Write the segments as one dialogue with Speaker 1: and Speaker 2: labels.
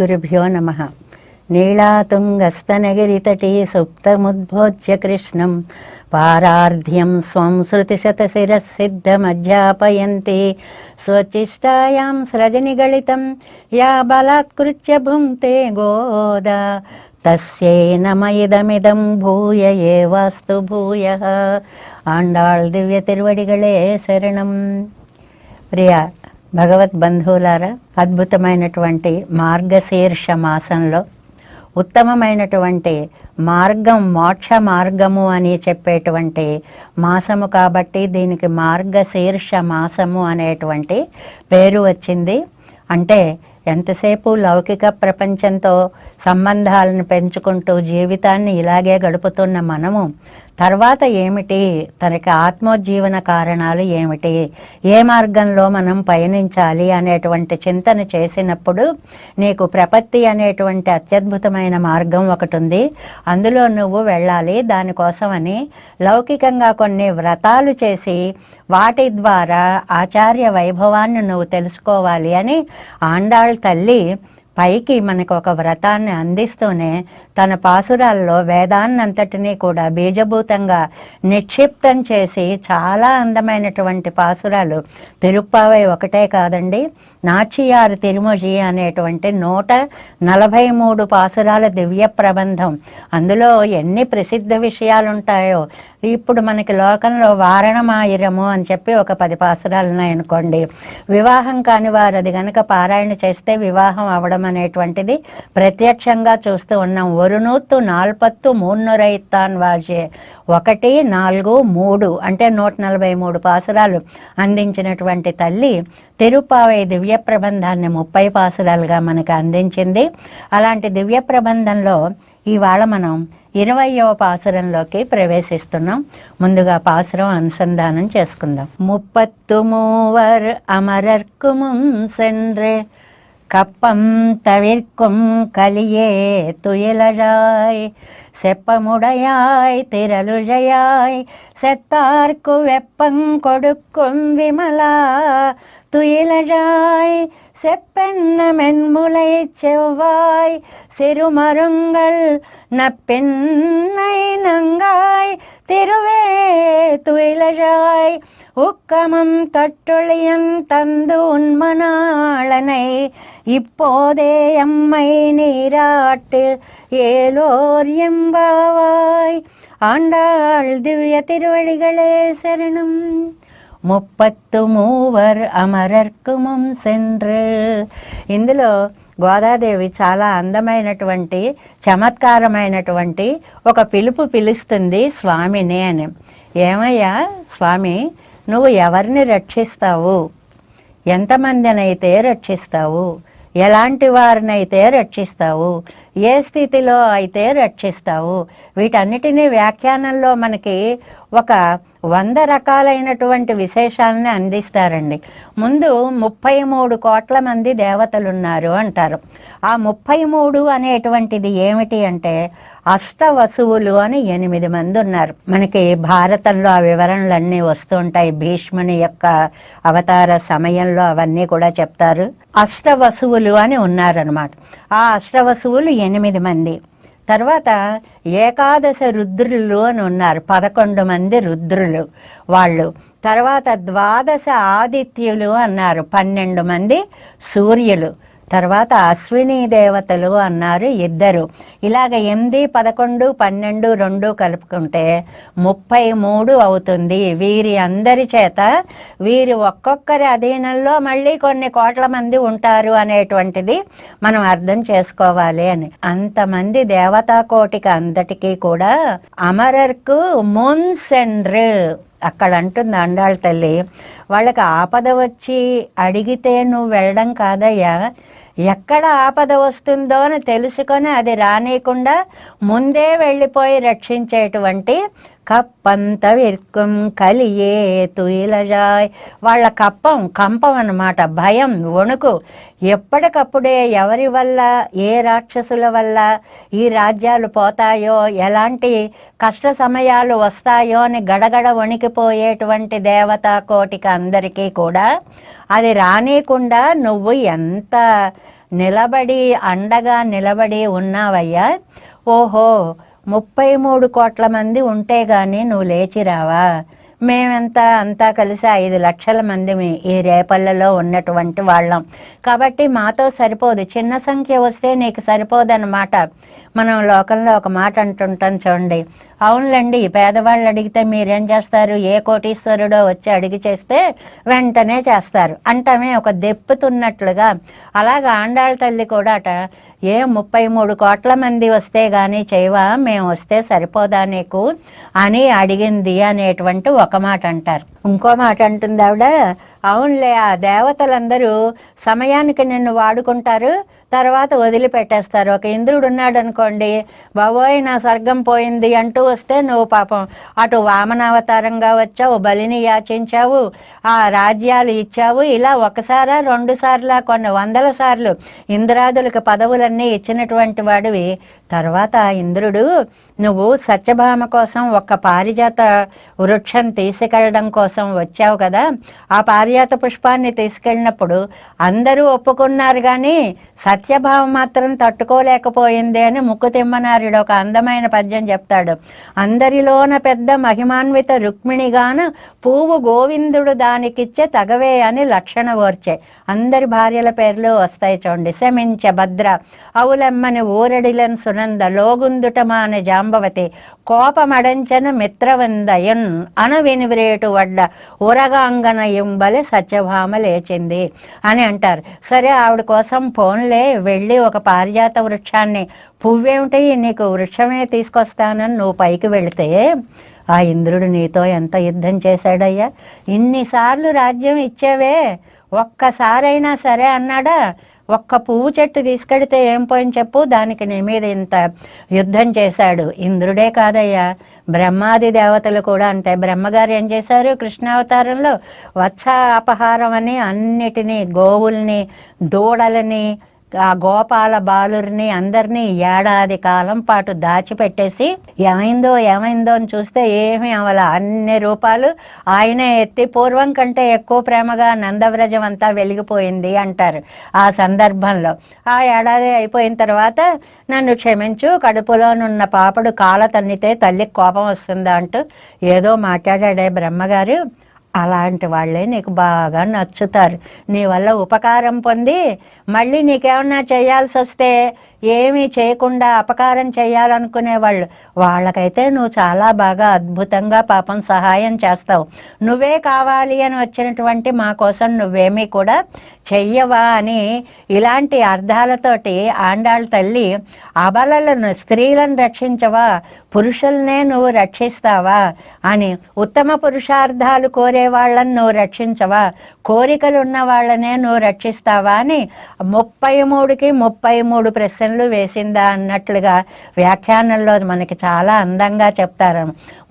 Speaker 1: ఓం నమ నీళాతుంగస్తనగిరితటీ సుప్తముద్భోజ్య కృష్ణం పారార్ధ్యం స్వం శృతిశతశిరసిద్ధమధ్యాపయంతి స్వచిష్టాయాం సృజనిగళితం యా బలాత్కృత్య భుంక్తే గోద తస్యై నమ ఇదమిదం భూయ ఏవాస్తు భూయ ఆండాళ్ దివ్య తిరువడిగళే శరణం ప్రియా భగవత్ బంధువులారా అద్భుతమైనటువంటి మార్గశీర్ష మాసంలో ఉత్తమమైనటువంటి మార్గం మోక్ష మార్గము అని చెప్పేటువంటి మాసము కాబట్టి దీనికి మార్గశీర్ష మాసము అనేటువంటి పేరు వచ్చింది. అంటే ఎంతసేపు లౌకిక ప్రపంచంతో సంబంధాలను పెంచుకుంటూ జీవితాన్ని ఇలాగే గడుపుతున్న మనము తర్వాత ఏమిటి? తనకి ఆత్మోజ్జీవన కారణాలు ఏమిటి? ఏ మార్గంలో మనం పయనించాలి అనేటువంటి చింతన చేసినప్పుడు నీకు ప్రపత్తి అనేటువంటి అత్యద్భుతమైన మార్గం ఒకటి ఉంది అందులో నువ్వు వెళ్ళాలి. దానికోసమని లౌకికంగా కొన్ని వ్రతాలు చేసి వాటి ద్వారా ఆచార్య వైభవాన్ని నువ్వు తెలుసుకోవాలి అని ఆండాళ్ తల్లి పైకి మనకు ఒక వ్రతాన్ని అందిస్తూనే తన పాసురాల్లో వేదాన్నంతటినీ కూడా బీజభూతంగా నిక్షిప్తం చేసి చాలా అందమైనటువంటి పాసురాలు తిరుప్పావై ఒకటే కాదండి నాచియారు తిరుమొజి అనేటువంటి నూట నలభై మూడు పాసురాల దివ్య ప్రబంధం. అందులో ఎన్ని ప్రసిద్ధ విషయాలు ఉంటాయో ఇప్పుడు మనకి లోకంలో వారణమాయిరము అని చెప్పి ఒక పది పాసురాలు ఉన్నాయనుకోండి వివాహం కాని వారు అది గనక పారాయణ చేస్తే వివాహం అవడం అనేటువంటిది ప్రత్యక్షంగా చూస్తూ ఉన్నాం. ఒరునూత్తు నాల్పత్తు మూన్నొరైత్తాన్ వాజే ఒకటి నాలుగు మూడు అంటే నూట నలభై మూడు పాసురాలు అందించినటువంటి తల్లి తిరుపావై దివ్య ప్రబంధాన్ని ముప్పై పాసురాలుగా మనకు అందించింది. అలాంటి దివ్య ప్రబంధంలో ఇవాళ మనం ఇరవయవ పాసురంలోకి ప్రవేశిస్తున్నాం. ముందుగా పాసురం అనుసంధానం చేసుకుందాం. ముప్పత్తు మూవర్ అమరర్కుముం సెండ్రే கப்பம் தவிர்க்கும் கலியே துயிலழாய் செப்பமுடையாய் திரளுழையாய் செத்தார்க்கு வெப்பங் கொடுக்கும் விமலா துயிலழாய் செப்பென்ன மென்முலை செவ்வாய் சிறுமருங்கள் நப்பெண்ணை நங்காய் திருவே துயிலழாய் உக்கமம் தட்டொழியன் தந்து உன்மனாளனை இப்போதே எம்மை நீராட்டு ஏலோர் எம்பாவாய் ஆண்டாள் திவ்ய திருவழிகளே சரணம். ముప్పత్తు మూవర్ అమరర్కుమం సెండ్రు ఇందులో గోదాదేవి చాలా అందమైనటువంటి చమత్కారమైనటువంటి ఒక పిలుపు పిలుస్తుంది స్వామిని అని ఏమయ్యా స్వామి నువ్వు ఎవరిని రక్షిస్తావు ఎంతమందినైతే రక్షిస్తావు ఎలాంటి వారినైతే రక్షిస్తావు ఏ స్థితిలో అయితే రక్షిస్తావు వీటన్నిటినీ వ్యాఖ్యానంలో మనకి ఒక వంద రకాలైనటువంటి విశేషాలని అందిస్తారండి. ముందు ముప్పై మూడు కోట్ల మంది దేవతలు ఉన్నారు అంటారు. ఆ ముప్పై మూడు అనేటువంటిది ఏమిటి అంటే అష్టవసువులు అని ఎనిమిది మంది ఉన్నారు మనకి భారతంలో ఆ వివరణలన్నీ వస్తుంటాయి. భీష్ముని యొక్క అవతార సమయంలో అవన్నీ కూడా చెప్తారు. అష్టవసువులు అని ఉన్నారనమాట ఆ అష్టవసువులు ఎనిమిది మంది. తర్వాత ఏకాదశ రుద్రులు అని ఉన్నారు. పదకొండు మంది రుద్రులు వాళ్ళు. తర్వాత ద్వాదశ ఆదిత్యులు అన్నారు. పన్నెండు మంది సూర్యులు. తర్వాత అశ్విని దేవతలు అన్నారు ఇద్దరు. ఇలాగ ఎనిమిది పదకొండు పన్నెండు రెండు కలుపుకుంటే ముప్పై మూడు అవుతుంది. వీరి అందరి చేత వీరి ఒక్కొక్కరి అధీనంలో మళ్ళీ కొన్ని కోట్ల మంది ఉంటారు అనేటువంటిది మనం అర్థం చేసుకోవాలి అని. అంతమంది దేవతా కోటికి అందటికీ కూడా అమరర్కు మున్సెండ్రు అక్కడ అంటుంది అండాళ్ళ తల్లి. వాళ్ళకి ఆపద వచ్చి అడిగితే నువ్వు వెళ్ళడం కాదయ్యా. ఎక్కడ ఆపద వస్తుందో అని తెలుసుకొని అది రానియకుండా ముందే వెళ్ళిపోయి రక్షించేటువంటి కప్పంతవిర్కుం కలియే తుయిలజాయ్. వాళ్ళ కప్పం కంపం అన్నమాట భయం వణుకు. ఎప్పటికప్పుడే ఎవరి వల్ల ఏ రాక్షసుల వల్ల ఈ రాజ్యాలు పోతాయో ఎలాంటి కష్ట సమయాలు వస్తాయో అని గడగడ వణికిపోయేటువంటి దేవతా కోటిక అందరికీ కూడా అది రానియకుండా నువ్వు ఎంత నిలబడి అండగా నిలబడి ఉన్నావయ్యా? ఓహో ముప్పై మూడు కోట్ల మంది ఉంటే గాని నువ్వు లేచిరావా మేమంతా అంతా కలిసి ఐదు లక్షల మంది ఈ రేపల్లలో ఉన్నటువంటి వాళ్ళం. కాబట్టి మాతో సరిపోదు. చిన్న సంఖ్య వస్తే నీకు సరిపోదన్నమాట. మనం లోకంలో ఒక మాట అంటుంటాం చూడండి. అవునులేండి పేదవాళ్ళు అడిగితే మీరేం చేస్తారు? ఏ కోటీశ్వరుడో వచ్చి అడిగి చేస్తే వెంటనే చేస్తారు. అంటమే ఒక దెప్పుతున్నట్లుగా. అలాగ ఆండాళ్ళ తల్లి కూడా అట ఏ ముప్పై మూడు కోట్ల మంది వస్తే కానీ చేయవా? మేము వస్తే సరిపోదా నీకు? అని అడిగింది అనేటువంటి ఒక మాట అంటారు. ఇంకో మాట అంటుంది ఆవిడ అవునులే ఆ దేవతలందరూ సమయానికి నిన్ను వాడుకుంటారు. తర్వాత వదిలిపెట్టేస్తారు. ఒక ఇంద్రుడు ఉన్నాడు అనుకోండి బాబోయ్ నా స్వర్గం పోయింది అంటూ వస్తే నువ్వు పాపం అటు వామనావతారంగా వచ్చావు బలిని యాచించావు ఆ రాజ్యాలు ఇచ్చావు. ఇలా ఒకసారా రెండు సార్లా కొన్ని వందల సార్లు ఇంద్రాదులకు పదవులన్నీ ఇచ్చినటువంటి వాడివి. తర్వాత ఇంద్రుడు నువ్వు సత్యభామ కోసం ఒక్క పారిజాత వృక్షం తీసుకెళ్ళడం కోసం వచ్చావు కదా. ఆ పారిజాత పుష్పాన్ని తీసుకెళ్ళినప్పుడు అందరూ ఒప్పుకున్నారు కానీ సత్యభామ మాత్రం తట్టుకోలేకపోయింది అని ముక్కు తిమ్మనారుడు ఒక అందమైన పద్యం చెప్తాడు. అందరిలోన పెద్ద మహిమాన్విత రుక్మిణిగాన పువ్వు గోవిందుడు దానికిచ్చే తగవే అని లక్షణ ఓర్చే. అందరి భార్యల పేర్లు వస్తాయి చూడండి. శమించ భద్ర అవులమ్మని ఊరడిలన్ ఆనంద లోగుందుటమాన జాంబవతి. కోపమడంచన మిత్రవందయన్ అనవినివిరేటు వడ్డ ఉరగాంగన ఎంబలి సత్యభామ లేచింది అని అంటారు. సరే ఆవిడ కోసం ఫోన్లే వెళ్ళి ఒక పారిజాత వృక్షాన్ని పువ్వేమిటి నీకు వృక్షమే తీసుకొస్తానని నువ్వు పైకి వెళితే ఆ ఇంద్రుడు నీతో ఎంత యుద్ధం చేశాడయ్యా? ఇన్నిసార్లు రాజ్యం ఇచ్చావే ఒక్కసారైనా సరే అన్నాడా? ఒక్క పువ్వు చెట్టు తీసుకెడితే ఏం పోయిన చెప్పు? దానికి నీ మీద ఇంత యుద్ధం చేశాడు. ఇంద్రుడే కాదయ్యా. బ్రహ్మాది దేవతలు కూడా అంటే బ్రహ్మగారు ఏం చేశారు? కృష్ణావతారంలో వత్స అపహారం అని అన్నిటినీ గోవుల్ని దూడలని ఆ గోపాల బాలురిని అందరినీ ఏడాది కాలం పాటు దాచిపెట్టేసి ఏమైందో ఏమైందో అని చూస్తే ఏమీ అవల. అన్ని రూపాలు ఆయనే ఎత్తి పూర్వం కంటే ఎక్కువ ప్రేమగా నందవ్రజం అంతా వెలిగిపోయింది అంటారు ఆ సందర్భంలో. ఆ ఏడాది అయిపోయిన తర్వాత నన్ను క్షమించు కడుపులోనున్న పాపడు కాల తన్నితే తల్లికి కోపం వస్తుందా అంటూ ఏదో మాట్లాడాడే బ్రహ్మగారు. అలాంటి వాళ్ళే నీకు బాగా నచ్చుతారు. నీ వల్ల ఉపకారం పొంది మళ్ళీ నీకేమన్నా చేయాల్సి వస్తే ఏమీ చేయకుండా అపకారం చేయాలనుకునే వాళ్ళు. వాళ్ళకైతే నువ్వు చాలా బాగా అద్భుతంగా పాపం సహాయం చేస్తావు. నువ్వే కావాలి అని వచ్చినటువంటి మా కోసం నువ్వేమీ కూడా చెయ్యవా అని ఇలాంటి అర్థాలతోటి ఆండాళ్ళ తల్లి అబలలను స్త్రీలను రక్షించవా? పురుషుల్నే నువ్వు రక్షిస్తావా అని ఉత్తమ పురుషార్థాలు కోరే వాళ్ళని నువ్వు రక్షించవా? కోరికలు ఉన్న వాళ్ళనే నువ్వు రక్షిస్తావా అని ముప్పై మూడుకి ముప్పై మూడు ప్రశ్నలు వేసిందా అన్నట్లుగా వ్యాఖ్యానంలో మనకి చాలా అందంగా చెప్తారు.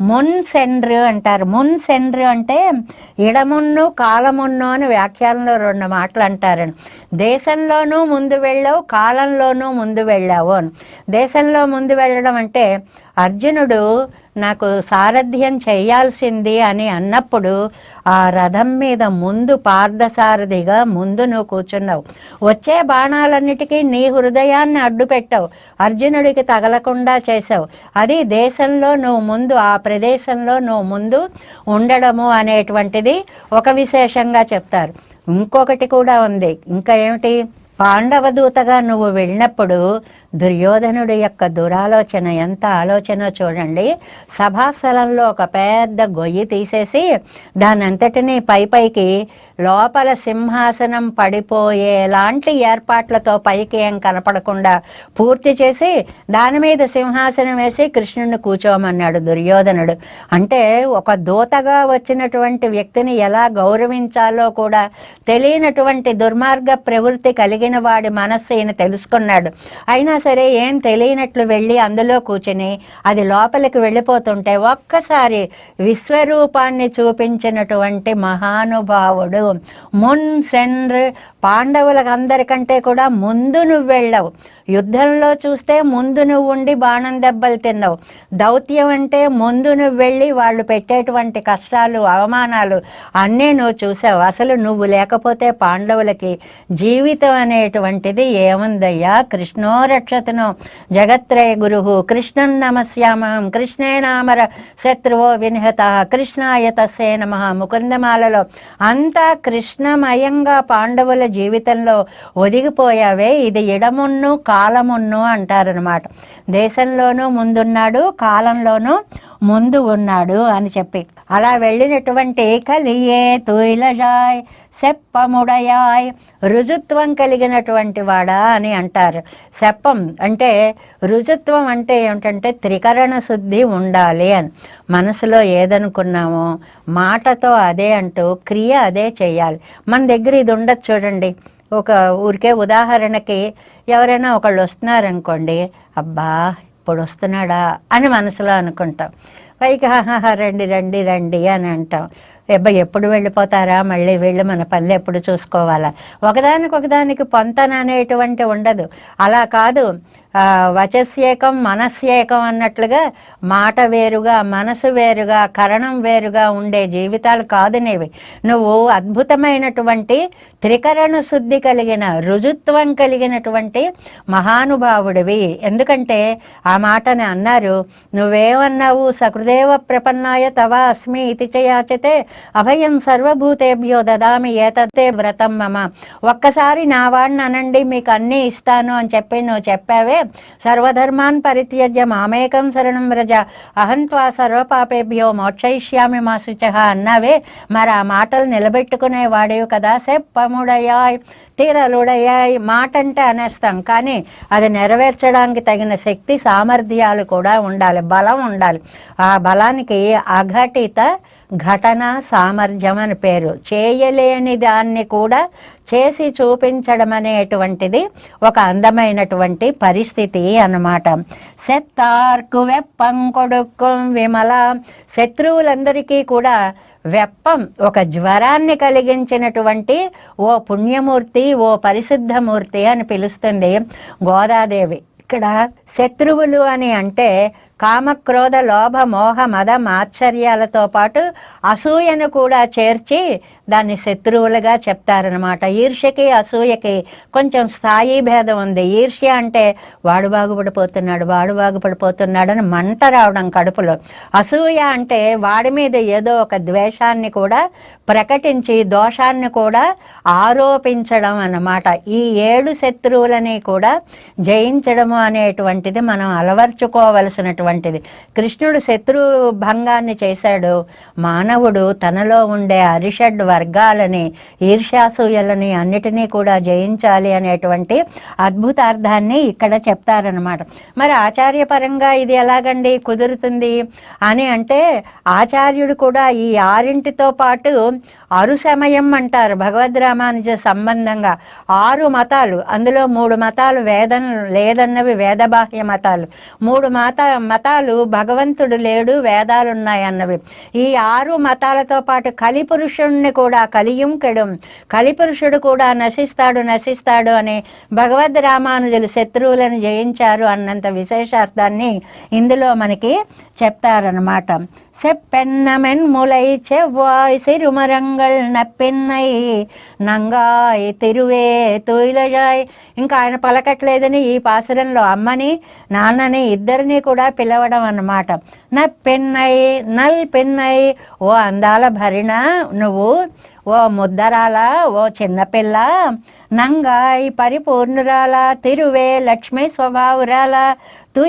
Speaker 1: మున్ సెండ్రు అంటారు. మున్ సెండ్రు అంటే ఇడమున్ను కాలమున్ను అని వ్యాఖ్యానంలో రెండు మాటలు అంటారు. దేశంలోనూ ముందు వెళ్ళావు కాలంలోనూ ముందు వెళ్ళావు. అని దేశంలో ముందు వెళ్ళడం అంటే అర్జునుడు నాకు సారథ్యం చేయాల్సింది అని అన్నప్పుడు ఆ రథం మీద ముందు పార్థసారథిగా ముందు నువ్వు కూర్చున్నావు. వచ్చే బాణాలన్నిటికీ నీ హృదయాన్ని అడ్డు పెట్టావు. అర్జునుడికి తగలకుండా చేసావు అది దేశంలో నువ్వు ముందు ఆ ప్రదేశంలో నువ్వు ముందు ఉండడము అనేటువంటిది ఒక విశేషంగా చెప్తారు. ఇంకొకటి కూడా ఉంది. ఇంకా ఏమిటి? పాండవ దూతగా నువ్వు వెళ్ళినప్పుడు దుర్యోధనుడి యొక్క దురాలోచన ఎంత ఆలోచన చూడండి. సభాస్థలంలో ఒక పెద్ద గొయ్యి తీసేసి దాని అంతటినీ పై పైకి లోపల సింహాసనం పడిపోయేలాంటి ఏర్పాట్లతో పైకి ఏం కనపడకుండా పూర్తి చేసి దాని మీద సింహాసనం వేసి కృష్ణుడిని కూర్చోమన్నాడు దుర్యోధనుడు. అంటే ఒక దూతగా వచ్చినటువంటి వ్యక్తిని ఎలా గౌరవించాలో కూడా తెలియనటువంటి దుర్మార్గ ప్రవృత్తి కలిగిన వాడి మనస్సు ఈయన తెలుసుకున్నాడు. అయినా సరే ఏం తెలియనట్లు వెళ్ళి అందులో కూర్చుని అది లోపలికి వెళ్ళిపోతుంటే ఒక్కసారి విశ్వరూపాన్ని చూపించినటువంటి మహానుభావుడు మున్ సెండ్ర్ పాండవులకు అందరికంటే కూడా ముందు నువ్వు వెళ్ళవు. యుద్ధంలో చూస్తే ముందు నువ్వు ఉండి బాణం దెబ్బలు తిన్నావు. దౌత్యం అంటే ముందు నువ్వు వెళ్ళి వాళ్ళు పెట్టేటువంటి కష్టాలు అవమానాలు అన్నీ నువ్వు చూసావు. అసలు నువ్వు లేకపోతే పాండవులకి జీవితం అనేటువంటిది ఏముందయ్యా? కృష్ణో రక్షతను జగత్రయ గురు కృష్ణం నమస్యామహం కృష్ణే నామర శత్రువో వినిహత. కృష్ణాయ నమ ముకుందమాలలో. అంతా కృష్ణమయంగా పాండవుల జీవితంలో ఒదిగిపోయావే ఇది ఇడమున్ను కాలమున్ను అంటారనమాట దేశంలోనూ ముందున్నాడు కాలంలోనూ ముందు ఉన్నాడు అని చెప్పి. అలా వెళ్ళినటువంటి కలియే తుయిలజాయ్ సెప్పముడయాయ్ రుజుత్వం కలిగినటువంటి వాడా అని అంటారు. సెప్పం అంటే రుజుత్వం అంటే ఏమిటంటే త్రికరణ శుద్ధి ఉండాలి అని. మనసులో ఏదనుకున్నామో మాటతో అదే అంటూ క్రియ అదే చేయాలి. మన దగ్గర ఇది ఉండదు చూడండి. ఒక ఊరికే ఉదాహరణకి ఎవరైనా ఒకళ్ళు వస్తున్నారనుకోండి అబ్బా ఇప్పుడు వస్తున్నాడా అని మనసులో అనుకుంటాం. పైకి హాహా రండి రండి రండి అని అంటాం. అబ్బాయి ఎప్పుడు వెళ్ళిపోతారా? మళ్ళీ వెళ్ళి మన పనులు ఎప్పుడు చూసుకోవాలా? ఒకదానికి ఒకదానికి పొంతన అనేటువంటి ఉండదు. అలా కాదు. వచస్యేకం మనస్యేకం అన్నట్లుగా మాట వేరుగా మనసు వేరుగా కరణం వేరుగా ఉండే జీవితాలు కాదు నీవి. నువ్వు అద్భుతమైనటువంటి త్రికరణ శుద్ధి కలిగిన రుజుత్వం కలిగినటువంటి మహానుభావుడివి. ఎందుకంటే ఆ మాటని అన్నారు నువ్వేమన్నావు? సకృదేవ ప్రపన్నాయ తవా అస్మి ఇతి చయాచతే అభయం సర్వభూతేభ్యో దదామి ఏతత్తే వ్రతం మమ. ఒక్కసారి నా వాడిని అనండి మీకు అన్నీ ఇస్తాను అని చెప్పి నువ్వు చెప్పావే. సర్వధర్మాన్ పరిత్యజ్య మామేకం శరణం వ్రజ. అహం త్వా సర్వపాపేభ్యో మోక్షయిష్యామి మా శుచ అన్నావే. మరి ఆ మాటలు నిలబెట్టుకునే వాడేవి కదా సెప్పముడయాయ్ తీరలుడయాయ్ మాట అంటే అనేస్తాం కానీ అది నెరవేర్చడానికి తగిన శక్తి సామర్థ్యాలు కూడా ఉండాలి బలం ఉండాలి. ఆ బలానికి అఘటిత ఘటన సామర్థ్యం అని పేరు. చేయలేని దాన్ని కూడా చేసి చూపించడం అనేటువంటిది ఒక అందమైనటువంటి పరిస్థితి అన్నమాట. సెత్తార్కు వెప్పం కొడుక్కం విమల. శత్రువులందరికీ కూడా వెప్పం ఒక జ్వరాన్ని కలిగించినటువంటి ఓ పుణ్యమూర్తి ఓ పరిశుద్ధమూర్తి అని పిలుస్తుంది గోదాదేవి. ఇక్కడ శత్రువులు అని అంటే కామక్రోధ లోభ మోహ మద మాత్సర్యాలతో పాటు అసూయను కూడా చేర్చి దాన్ని శత్రువులుగా చెప్తారనమాట ఈర్ష్యకి అసూయకి కొంచెం స్థాయి భేదం ఉంది. ఈర్ష్య అంటే వాడు బాగుపడిపోతున్నాడు వాడు బాగుపడిపోతున్నాడు అని మంట రావడం కడుపులో. అసూయ అంటే వాడి మీద ఏదో ఒక ద్వేషాన్ని కూడా ప్రకటించి దోషాన్ని కూడా ఆరోపించడం అన్నమాట. ఈ ఏడు శత్రువులని కూడా జయించడము అనేటువంటిది మనం అలవర్చుకోవలసినటువంటి వంటిది. కృష్ణుడు శత్రు భంగాన్ని చేశాడు. మానవుడు తనలో ఉండే అరిషడ్ వర్గాలని ఈర్ష్యాసూయలని అన్నిటినీ కూడా జయించాలి అనేటువంటి అద్భుతార్థాన్ని ఇక్కడ చెప్తారనమాట మరి ఆచార్యపరంగా ఇది ఎలాగండి? కుదురుతుంది? అని అంటే ఆచార్యుడు కూడా ఈ ఆరింటితో పాటు అరు సమయం అంటారు. భగవద్ రామానుజ సంబంధంగా ఆరు మతాలు అందులో మూడు మతాలు వేదం లేదన్నవి వేదబాహ్య మతాలు. మూడు మత మతాలు భగవంతుడు లేడు వేదాలు ఉన్నాయన్నవి ఈ ఆరు మతాలతో పాటు కలిపురుషుణ్ణి కూడా కలియుం కెడుం. కలిపురుషుడు కూడా నశిస్తాడు నశిస్తాడు అని భగవద్ రామానుజులు శత్రువులను జయించారు అన్నంత విశేషార్థాన్ని ఇందులో మనకి చెప్తారనమాట செப்பென்னமென் முலை செவ்வாய் சிறுமரங்கள் నప్పెన్నై నంగాయ్ తిరువే తొయిలజాయ్ ఇంకా ఆయన పలకట్లేదని ఈ పాసురంలో అమ్మని నాన్నని ఇద్దరిని కూడా పిలవడం అన్నమాట నప్పెన్నై నల్ పెన్నై ఓ అందాల భరిణ నువ్వు ఓ ముద్దరాల ఓ చిన్నపిల్ల నంగాయ్ పరిపూర్ణురాల తిరువే లక్ష్మీ స్వభావురాల తూ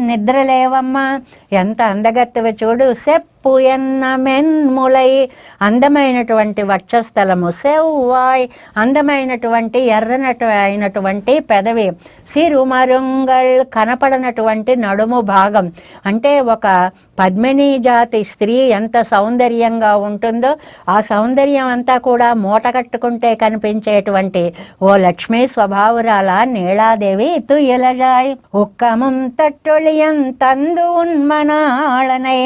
Speaker 1: నిద్ర లేవమ్మా ఎంత అందగత్తవ చూడు సెప్ సెప్పు ఎన్న మెన్ములై అందమైనటువంటి వక్షస్థలము సెవ్వాయ్. అందమైనటువంటి ఎర్రనటు అయినటువంటి పెదవి సిరుమరుంగల్ కనపడనటువంటి నడుము భాగం. అంటే ఒక పద్మిని జాతి స్త్రీ ఎంత సౌందర్యంగా ఉంటుందో ఆ సౌందర్యం అంతా కూడా మూట కట్టుకుంటే కనిపించేటువంటి ఓ లక్ష్మీ స్వభావురాల నీళాదేవి తుయలజాయ్ ఉక్కముం తట్టొళియం తందు ఉన్మనాళనై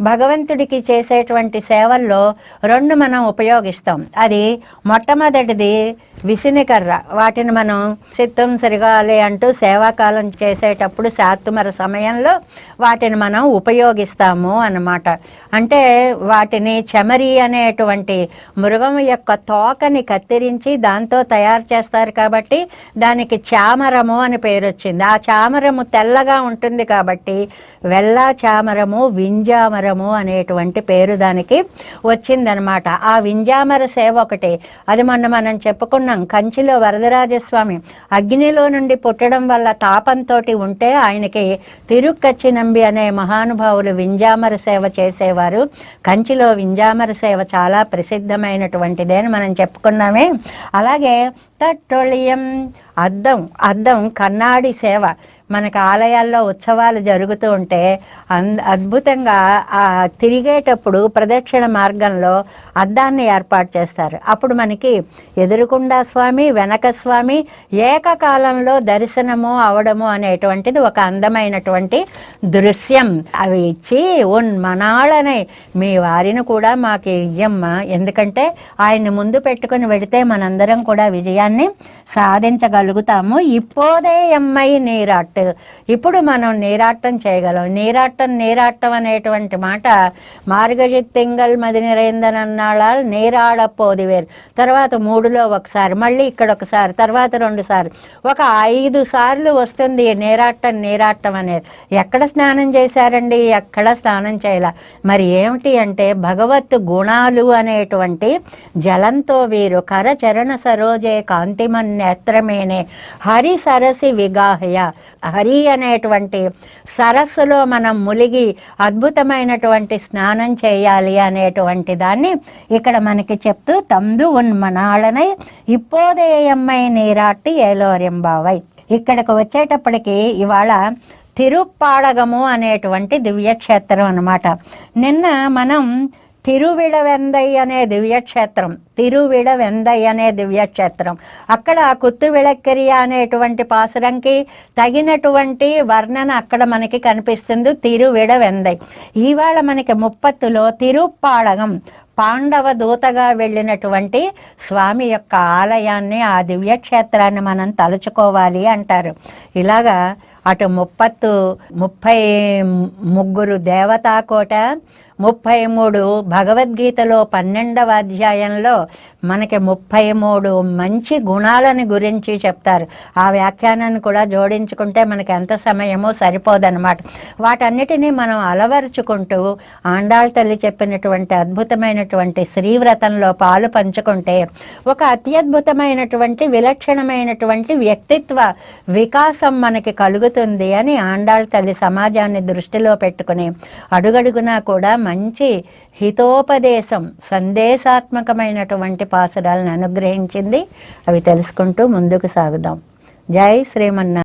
Speaker 1: భగవంతుడికి చేసేటువంటి సేవల్లో రెండు మనం ఉపయోగిస్తాం. అది మొట్టమొదటిది విసినికర్ర వాటిని మనం సిద్ధం సరిగాలి అంటూ సేవాకాలం చేసేటప్పుడు శాతుమర సమయంలో వాటిని మనం ఉపయోగిస్తాము అన్నమాట. అంటే వాటిని చెమరి అనేటువంటి మృగం యొక్క తోకని కత్తిరించి దాంతో తయారు చేస్తారు కాబట్టి దానికి చామరము అని పేరు వచ్చింది. ఆ చామరము తెల్లగా ఉంటుంది కాబట్టి వెల్లా చామరము వింజామరము అనేటువంటి పేరు దానికి వచ్చిందనమాట ఆ వింజామర సేవ ఒకటి. అది మొన్న మనం చెప్పుకున్న కంచిలో వరదరాజస్వామి. అగ్నిలో నుండి పుట్టడం వల్ల తాపంతో ఉంటే ఆయనకి తిరుక్కచ్చి నంబి అనే మహానుభావులు వింజామర సేవ చేసేవారు. కంచిలో వింజామర సేవ చాలా ప్రసిద్ధమైనటువంటిదే అని మనం చెప్పుకున్నామే. అలాగే తట్టొళియం అద్దం అద్దం కన్నాడి సేవ. మనకు ఆలయాల్లో ఉత్సవాలు జరుగుతూ ఉంటే అంద అద్భుతంగా తిరిగేటప్పుడు ప్రదక్షిణ మార్గంలో అద్దాన్ని ఏర్పాటు చేస్తారు. అప్పుడు మనకి ఎదురుకుండా స్వామి వెనక స్వామి ఏకకాలంలో దర్శనము అవడము అనేటువంటిది ఒక అందమైనటువంటి దృశ్యం. అవి ఇచ్చి ఉన్ మనాళనే మీ వారిని కూడా మాకు ఇయ్యమ్మ. ఎందుకంటే ఆయన్ని ముందు పెట్టుకుని వెళితే మనందరం కూడా విజయాన్ని సాధించగలుగుతాము. ఇప్పోదే ఎమ్మై నీరాట్ ఇప్పుడు మనం నీరాటం చేయగలం. నీరాటం నీరాటం అనేటువంటి మాట మార్గజిత్ తింగల్ మది నిరేందనన్నాళాల్ నీరాడపోది వేరు. తర్వాత మూడులో ఒకసారి మళ్ళీ ఇక్కడ ఒకసారి తర్వాత రెండు సార్లు. ఒక ఐదు సార్లు వస్తుంది ఈ నీరాటం నీరాటం అనేది. ఎక్కడ స్నానం చేశారండి? ఎక్కడ స్నానం చేయాల? మరి ఏమిటి అంటే భగవత్ గుణాలు అనేటువంటి జలంతో వీరు కరచరణ సరోజే కాంతిమన్ నేత్రమేనే హరి సరసి విగాహయ. హరి అనేటువంటి సరస్సులో మనం ములిగి అద్భుతమైనటువంటి స్నానం చేయాలి అనేటువంటి దాన్ని ఇక్కడ మనకి చెప్తూ తందు ఉన్మనాళనై ఇప్పోదేయమ్మై నీరాట్టి ఏలోరింబావై ఇక్కడికి వచ్చేటప్పటికి ఇవాళ తిరుప్పాడగము అనేటువంటి దివ్యక్షేత్రం అనమాట నిన్న మనం తిరువిడవెందై అనే దివ్యక్షేత్రం తిరువిడవెందై అనే దివ్యక్షేత్రం. అక్కడ కుత్తు విళక్కిరి అనేటువంటి పాసురంకి తగినటువంటి వర్ణన అక్కడ మనకి కనిపిస్తుంది తిరువిడవెందై ఇవాళ మనకి ముప్పత్తులో తిరుప్పాడగం పాండవ దూతగా వెళ్ళినటువంటి స్వామి యొక్క ఆలయాన్ని ఆ దివ్యక్షేత్రాన్ని మనం తలుచుకోవాలి అంటారు. ఇలాగా అటు ముప్పత్తు ముప్పై ముగ్గురు దేవతాకోట ముప్పై మూడు భగవద్గీతలో పన్నెండవ అధ్యాయంలో మనకి ముప్పై మూడు మంచి గుణాలని గురించి చెప్తారు. ఆ వ్యాఖ్యానాన్ని కూడా జోడించుకుంటే మనకి ఎంత సమయమో సరిపోదన్నమాట. వాటన్నిటినీ మనం అలవరుచుకుంటూ ఆండాళ్ తల్లి చెప్పినటువంటి అద్భుతమైనటువంటి శ్రీవ్రతంలో పాలు పంచుకుంటే ఒక అత్యద్భుతమైనటువంటి విలక్షణమైనటువంటి వ్యక్తిత్వ వికాసం మనకి కలుగుతుంది అని ఆండాళ్ తల్లి సమాజాన్ని దృష్టిలో పెట్టుకుని అడుగడుగునా కూడా మంచి హితోపదేశం సందేశాత్మకమైనటువంటి పాసురాలను అనుగ్రహించింది. అవి తెలుసుకుంటూ ముందుకు సాగుదాం. జై శ్రీమన్నా